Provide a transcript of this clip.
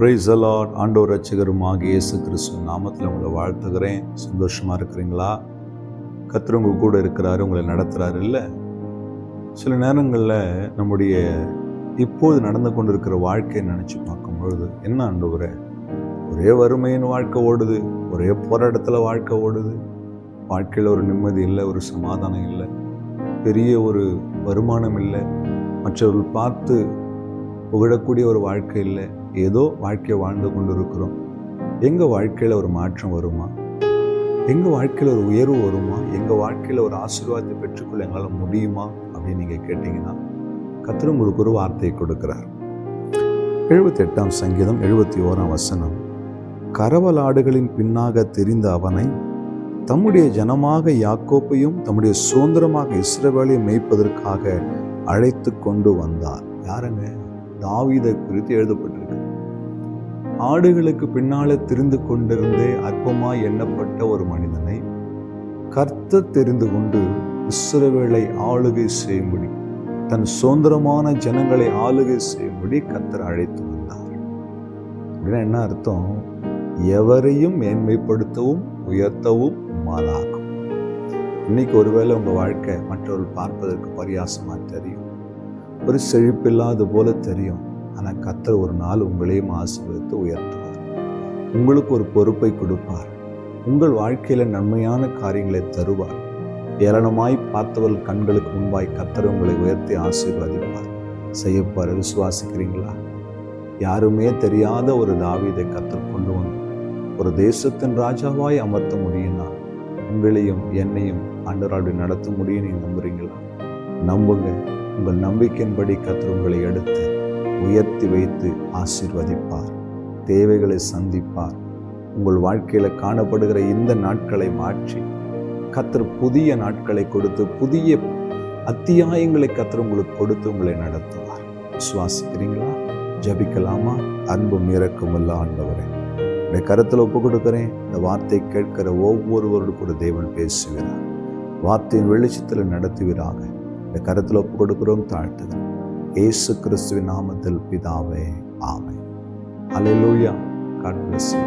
Price allot ஆண்டவர் ரட்சகருமாக இயேசு கிறிஸ்து நாமத்தில் உங்களை வாழ்த்துகிறேன். சந்தோஷமாக இருக்கிறீங்களா? கத்துறவங்க கூட இருக்கிறாரு உங்களை நடத்துகிறாரு இல்லை? சில நேரங்களில் நம்முடைய இப்போது நடந்து கொண்டிருக்கிற வாழ்க்கையை நினச்சி பார்க்கும் பொழுது என்ன ஆண்டவரே? ஒரே வறுமையின் வாழ்க்கை ஓடுது ஒரே போராட்டத்தில் வாழ்க்கை ஓடுது. வாழ்க்கையில் ஒரு நிம்மதி இல்லை ஒரு சமாதானம் இல்லை பெரிய ஒரு வருமானம் இல்லை மற்றவர்கள் பார்த்து புகழக்கூடிய ஒரு வாழ்க்கை இல்லை ஏதோ வாழ்க்கையை வாழ்ந்து கொண்டு இருக்கிறோம் எங்கள் வாழ்க்கையில் ஒரு மாற்றம் வருமா? எங்கள் வாழ்க்கையில் ஒரு உயர்வு வருமா? எங்கள் வாழ்க்கையில் ஒரு ஆசீர்வாதத்தை பெற்றுக்கொள்ள எங்களால் முடியுமா? அப்படின்னு நீங்கள் கேட்டிங்கன்னா கத்திர உங்களுக்கு ஒரு வார்த்தையை கொடுக்கிறார். எழுபத்தி எட்டாம் சங்கீதம் எழுபத்தி ஓராம் வசனம். கரவலாடுகளின் பின்னாக தெரிந்த அவனை தம்முடைய ஜனமாக யாக்கோப்பையும் தம்முடைய சுதந்திரமாக இஸ்ரவேலையும் மேய்ப்பதற்காக அழைத்து கொண்டு வந்தார். யாருங்க? தாவீதை குறித்து எழுதப்பட்டிருக்கு. ஆடுகளுக்கு பின்னால திரிந்து கொண்டிருந்தே அற்பமாய் எண்ணப்பட்ட ஒரு மனிதனை கர்த்தர் தெரிந்து கொண்டு இஸ்ரவேலை ஆளுகை செய்யும்படி தன் சுதந்திரமான ஜனங்களை ஆளுகை செய்யும்படி கர்த்தர் அழைத்து வந்தார். அப்படின்னா என்ன அர்த்தம்? எவரையும் மேன்மைப்படுத்தவும் உயர்த்தவும் மாலாகும் இன்னைக்கு ஒருவேளை உங்கள் வாழ்க்கை மற்றவர்கள் பார்ப்பதற்கு பரியாசமாக தெரியும். ஒரு செழிப்பில்லாது போல தெரியும். ஆனால் கத்தர் ஒரு நாள் உங்களையும் ஆசீர்வதித்து உயர்த்துவார். உங்களுக்கு ஒரு பொறுப்பை கொடுப்பார். உங்கள் வாழ்க்கையில் நன்மையான காரியங்களை தருவார். ஏளனமாய் பார்த்தவர்கள் கண்களுக்கு முன்பாய் கத்தர் உங்களை உயர்த்தி ஆசீர்வதிப்பார். செய்யப்பார் விசுவாசிக்கிறீங்களா? யாருமே தெரியாத ஒரு தாவிதை கத்தர் கொண்டு வந்து ஒரு தேசத்தின் ராஜாவாய் அமர்த்த முடியும்னா உங்களையும் என்னையும் ஆண்டராடி நடத்த முடியும் நீங்க நம்புறீங்களா? நம்புங்க. உங்கள் நம்பிக்கையின்படி கத்தர் உங்களை எடுத்து உயர்த்தி வைத்து ஆசிர்வதிப்பார் தேவைகளை சந்திப்பார். உங்கள் வாழ்க்கையில் காணப்படுகிற இந்த நாட்களை மாற்றி கத்தர் புதிய நாட்களை கொடுத்து புதிய அத்தியாயங்களை கத்தர் உங்களுக்கு கொடுத்து உங்களை நடத்துவார். விசுவாசிக்கிறீங்களா? ஜபிக்கலாமா? அன்பும் இறக்கும் இல்ல ஆண்டவரே உடைய கருத்தில் ஒப்பு கொடுக்குறேன். இந்த வார்த்தை கேட்கிற ஒவ்வொருவரோடு கூட தேவன் பேசுகிறார். வார்த்தையின் வெளிச்சத்தில் நடத்துவீராக. இந்த கருத்தில் ஒப்பு கொடுக்குறோம் தாழ்த்துகிறோம். ஏசு கிறிஸ்துவின் நாமத்தில் பிதாவே ஆமை அலையிலூயா காட் பிளஸ் யூ